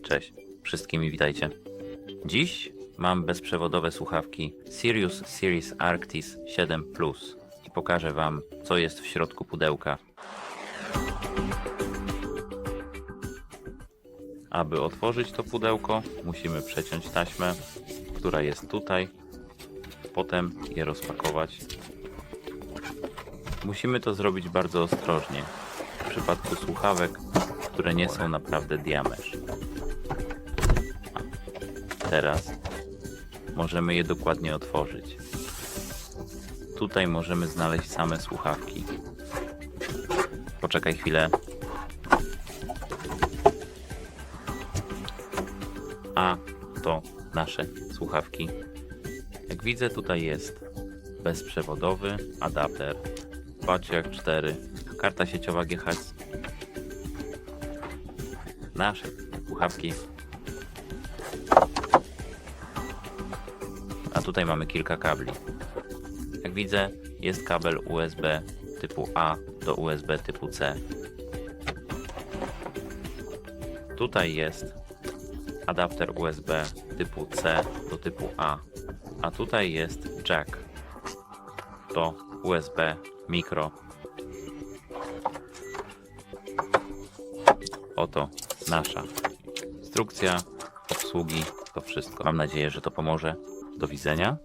Cześć, wszystkimi witajcie. Dziś mam bezprzewodowe słuchawki Sirius Series Arctis 7 Plus i pokażę Wam, co jest w środku pudełka. Aby otworzyć to pudełko, musimy przeciąć taśmę, która jest tutaj, potem je rozpakować. Musimy to zrobić bardzo ostrożnie, w przypadku słuchawek, które nie są naprawdę diamesz. Teraz możemy je dokładnie otworzyć. Tutaj możemy znaleźć same słuchawki. Poczekaj chwilę. A to nasze słuchawki. Jak widzę, tutaj jest bezprzewodowy adapter, jak 4, karta sieciowa GHz, nasze słuchawki. Tutaj mamy kilka kabli. Jak widzę, jest kabel USB typu A do USB typu C. Tutaj jest adapter USB typu C do typu A. A tutaj jest jack do USB mikro. Oto nasza instrukcja obsługi. To wszystko. Mam nadzieję, że to pomoże. Do widzenia.